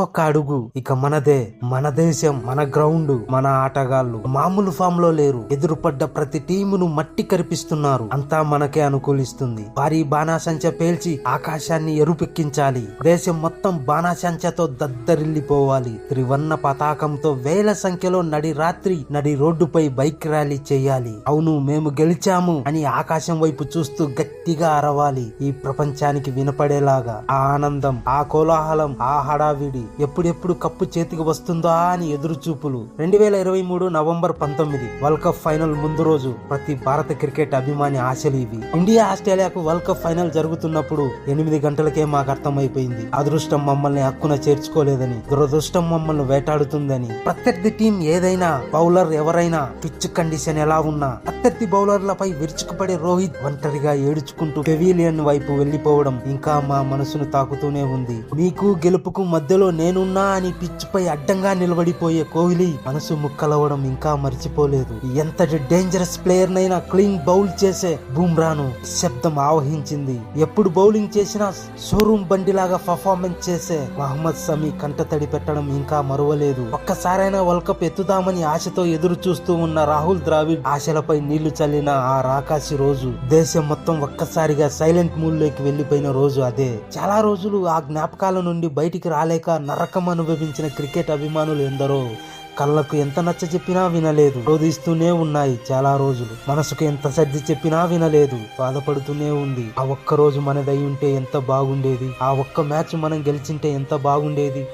ఒక్క అడుగు. ఇక మనదే మన దేశం మన గ్రౌండ్ మన ఆటగాళ్ళు మామూలు ఫామ్లో లేరు. ఎదురుపడ్డ ప్రతి టీమును మట్టి కరిపిస్తున్నారు. అంతా మనకే అనుకూలిస్తుంది. భారీ బాణాసంచ పేల్చి ఆకాశాన్ని ఎరుపెక్కించాలి. దేశం మొత్తం బాణాసంచతో దద్దరిల్లిపోవాలి. త్రివర్ణ పతాకంతో వేల సంఖ్యలో నడి రాత్రి నడి రోడ్డుపై బైక్ ర్యాలీ చేయాలి. అవును మేము గెలిచాము అని ఆకాశం వైపు చూస్తూ గట్టిగా అరవాలి. ఈ ప్రపంచానికి వినపడేలాగా. ఆ ఆనందం ఆ కోలాహలం ఆ హడావిడి ఎప్పుడెప్పుడు కప్పు చేతికి వస్తుందా అని ఎదురు చూపులు రెండు వేల ఇరవై మూడు నవంబర్ పంతొమ్మిది వరల్డ్ కప్ ఫైనల్ ముందు రోజు ప్రతి భారత క్రికెట్ అభిమాని ఆశలు ఇవి. ఇండియా ఆస్ట్రేలియాకు వరల్డ్ కప్ ఫైనల్ జరుగుతున్నప్పుడు ఎనిమిది గంటలకే మాకు అర్థమైపోయింది. అదృష్టం మమ్మల్ని హక్కున చేర్చుకోలేదని దురదృష్టం మమ్మల్ని వేటాడుతుందని. ప్రత్యర్థి టీం ఏదైనా బౌలర్ ఎవరైనా పిచ్ కండిషన్ ఎలా ఉన్నా ప్రత్యర్థి బౌలర్లపై విరుచుకుపడే రోహిత్ ఒంటరిగా ఏడుచుకుంటూ పెవీలియన్ వైపు వెళ్ళిపోవడం ఇంకా మా మనసును తాకుతూనే ఉంది. మీకు గెలుపుకు మధ్యలో నేనున్నా అని పిచ్చిపై అడ్డంగా నిలబడిపోయే కోహ్లీ మనసు ముక్కలవడం ఇంకా మర్చిపోలేదు. ఎంతటి డేంజరస్ ప్లేయర్ నైనా క్లీన్ బౌల్ చేసే బూమ్రాను శబ్దం ఆవహించింది. ఎప్పుడు బౌలింగ్ చేసినా షోరూమ్ బండిలాగా పర్ఫార్మెన్స్ చేసే మహమ్మద్ సమీ కంట తడి పెట్టడం ఇంకా మరువలేదు. ఒక్కసారైనా వరల్డ్ కప్ ఎత్తుదామని ఆశతో ఎదురు చూస్తూ ఉన్న రాహుల్ ద్రావిడ్ ఆశలపై నీళ్ళు చల్లిన ఆ రాకాసి రోజు. దేశం మొత్తం ఒక్కసారిగా సైలెంట్ మూల్లోకి వెళ్ళిపోయిన రోజు అదే. చాలా రోజులు ఆ జ్ఞాపకాల నుండి బయటికి రాలేక నరకం అనుభవించిన క్రికెట్ అభిమానులు ఎందరో? కళ్ళకు ఎంత నచ్చ చెప్పినా వినలేదు. రోధిస్తూనే ఉన్నాయి చాలా రోజులు. మనసుకు ఎంత సర్ది చెప్పినా వినలేదు. బాధపడుతూనే ఉంది. ఆ ఒక్క రోజు మనదై ఉంటే ఎంత బాగుండేది? ఆ ఒక్క మ్యాచ్ మనం గెలిచింటే ఎంత బాగుండేది?